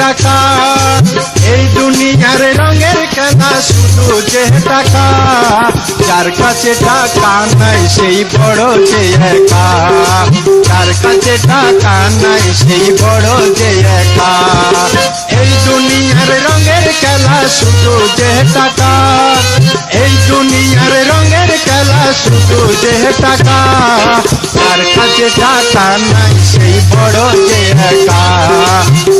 টাকা। এই দুনিয়ার রঙের খেলা শুধু যে টাকা। যার কাছে টাকা নাই, সেই বড় যে একা। যার কাছে টাকা নাই, সেই বড় যে একা। এই দুনিয়ার রঙের খেলা শুধু যে টাকা। এই দুনিয়ার শুধু যে টাকা। যার কাছে টাকা নাই সেই বড় যে একা।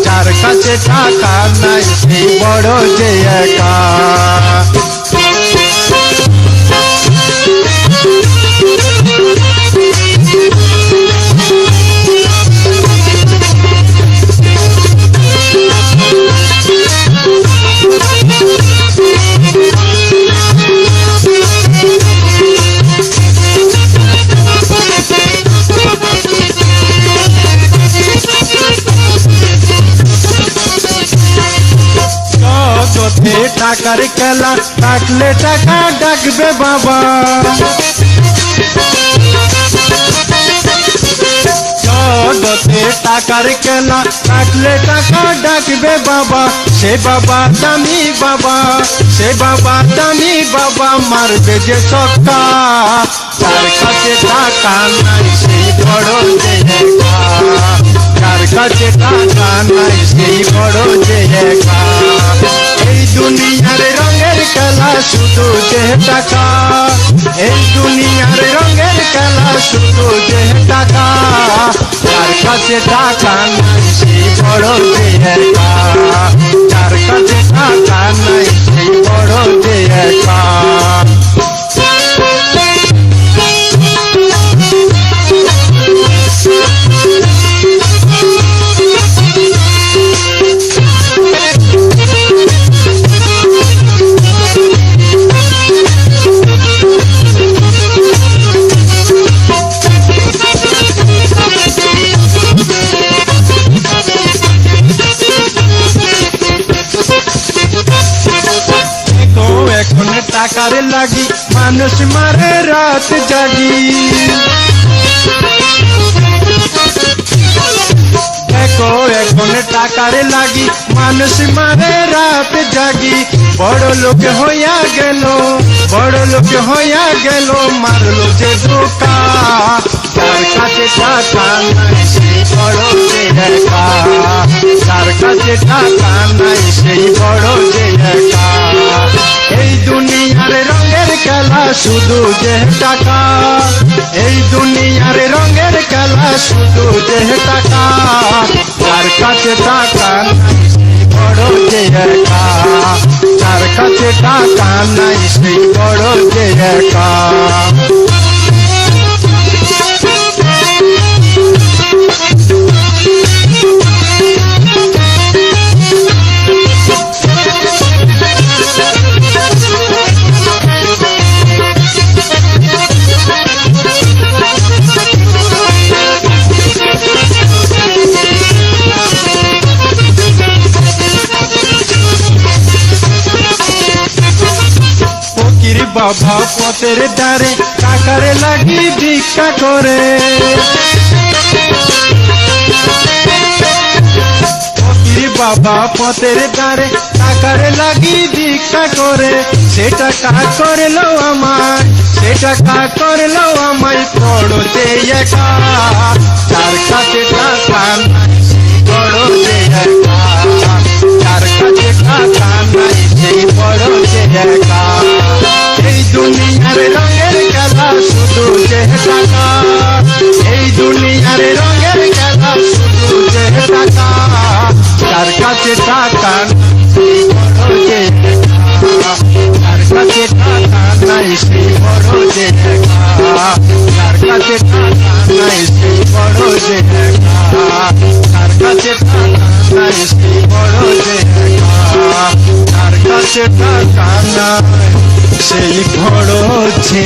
যার কাছে টাকা নাই সেই বড় যে একা। টাকার খেলা, থাকলে টাকা ডাকবে বাবা। জগতে টাকার খেলা, থাকলে টাকা ডাকবে বাবা। সে বাবা দামি বাবা, সে বাবা দামি বাবা, মারবে যে সক্কা তার কাছে টাকা নাই, সেই বড় যে যার কাছে টাকা নাই, সেই বড় যে এই রঙের খেলা শুধু যে টাকা। এই দুনিয়ার রঙের খেলা শুধু যে টাকা। যার কাছে টাকা নাই বড় যে একা যার কাছে টাকা নাই টাকার লাগি, মানুষ মারে রাত জাগি। দেখো এখন টাকার লাগি, মানুষ মারে রাত জাগি। বড় লোক হইয়া গেল, বড় লোক হইয়া গেল, মারলো যে ধোকা যার কাছে টাকা নাই সেই বড় যে একা যার কাছে টাকা নাই, সেই বড় যে একা শুধু যে টাকা, এই দুনিয়ার রঙের খেলা শুধু যে টাকা। তার কাছে টাকা বড় যে একা। তার কাছে টাকা নাই, সেই বড় যে একা। বাবা পথের দ্বারে টাকার লাগি ভিক্ষা করে। বাবা পথের দ্বারে টাকার লাগি ভিক্ষা করে। সেটা কা করল আমার সেটা কা করল আমায় পড়তে একা। তার কাছে টাকা নাই যে একা। কাছে টাকা একা যার কাছে টাকা নাই সেই বড় যে একা যার কাছে টাকা নাই সেই বড় যে একা যার কাছে টাকা নাই সেই বড় যে একা যার কাছে টাকা নাই সেই বড় যে